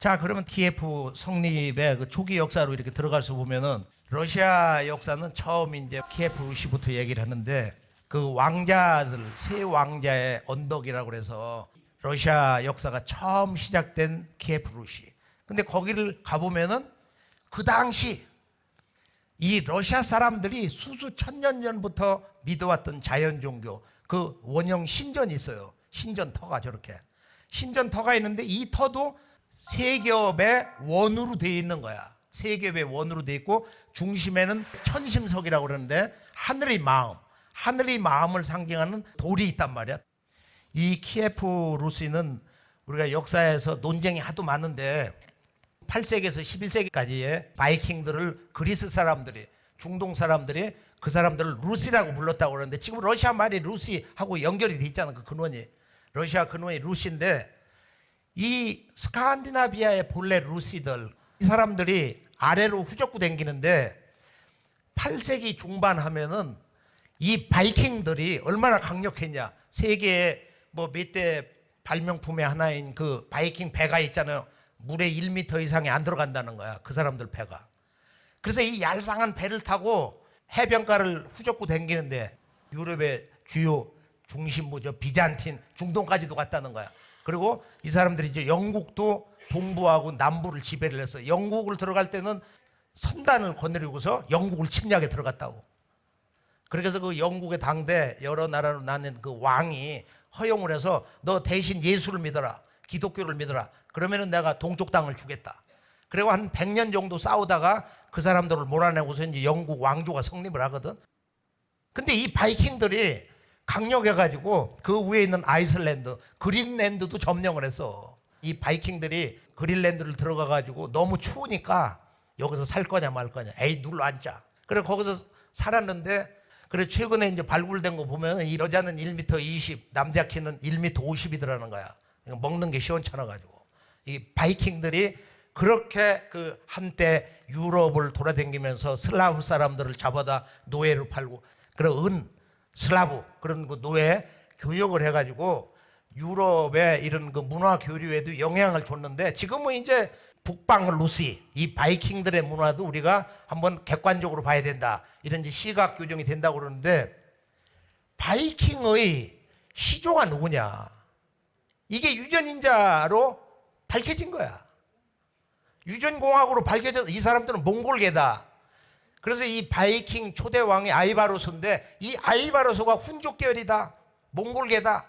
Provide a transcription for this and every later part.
자, 그러면 키예프 성립의 그 초기 역사로 이렇게 들어가서 보면은 러시아 역사는 처음 이제 키예프 루시부터 얘기를 하는데 그 왕자들 세 왕자의 언덕이라고 그래서 러시아 역사가 처음 시작된 키예프 루시. 근데 거기를 가 보면은 그 당시 이 러시아 사람들이 수수 천년 전부터 믿어왔던 자연 종교 그 원형 신전이 있어요. 신전 터가 저렇게 신전 터가 있는데 이 터도 세 겹의 원으로 되어 있는 거야. 세 겹의 원으로 되어 있고 중심에는 천심석이라고 그러는데 하늘의 마음, 하늘의 마음을 상징하는 돌이 있단 말이야. 이 키예프 루시는 우리가 역사에서 논쟁이 하도 많은데 8세기에서 11세기까지의 바이킹들을 그리스 사람들이 중동 사람들이 그 사람들을 루시라고 불렀다고 그러는데 지금 러시아 말이 루시하고 연결이 돼 있잖아 그 근원이 러시아 근원이 루시인데 이 스칸디나비아의 본래 루시들 이 사람들이 아래로 후적구 댕기는데 8세기 중반 하면은 이 바이킹들이 얼마나 강력했냐. 세계에 뭐 몇 대 발명품의 하나인 그 바이킹 배가 있잖아요. 물에 1m 이상이 안 들어간다는 거야 그 사람들 배가. 그래서 이 얄쌍한 배를 타고 해변가를 후적구 댕기는데 유럽의 주요 중심부 저 비잔틴 중동까지도 갔다는 거야. 그리고 이 사람들이 이제 영국도 동부하고 남부를 지배를 해서 영국을 들어갈 때는 선단을 거느리고서 영국을 침략에 들어갔다고. 그래서 그 영국의 당대 여러 나라로 나는 그 왕이 허용을 해서 너 대신 예수를 믿어라. 기독교를 믿어라. 그러면은 내가 동쪽 땅을 주겠다. 그리고 한 100년 정도 싸우다가 그 사람들을 몰아내고서 이제 영국 왕조가 성립을 하거든. 근데 이 바이킹들이 강력해가지고 그 위에 있는 아이슬란드, 그린랜드도 점령을 했어. 이 바이킹들이 그린랜드를 들어가가지고 너무 추우니까 여기서 살 거냐 말 거냐. 에이 눌러 앉자. 그래 거기서 살았는데 그래 최근에 이제 발굴된 거 보면 이 여자는 1m 20, 남자 키는 1m 50이더라는 거야. 그러니까 먹는 게 시원찮아가지고 이 바이킹들이 그렇게 그 한때 유럽을 돌아다니면서 슬라브 사람들을 잡아다 노예로 팔고 그런 은 슬라브 그런 그 노예 교육을 해가지고 유럽의 이런 그 문화 교류에도 영향을 줬는데 지금은 이제 북방 루시 이 바이킹들의 문화도 우리가 한번 객관적으로 봐야 된다 이런 이제 시각 교정이 된다고 그러는데 바이킹의 시조가 누구냐 이게 유전인자로 밝혀진 거야. 유전공학으로 밝혀져서 이 사람들은 몽골계다. 그래서 이 바이킹 초대 왕이 아이바로스인데 이 아이바로스가 훈족 계열이다. 몽골계다.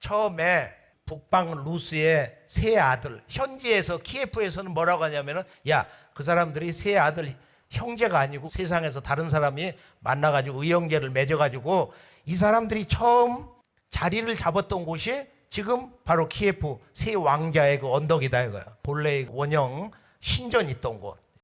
처음에 북방 루스의 세 아들 현지에서 키예프에서는 뭐라고 하냐면은 야 그 사람들이 세 아들 형제가 아니고 세상에서 다른 사람이 만나가지고 의형제를 맺어가지고 이 사람들이 처음 자리를 잡았던 곳이 지금 바로 키예프 세 왕자의 그 언덕이다 이거야. 본래 원형 신전 있던 곳.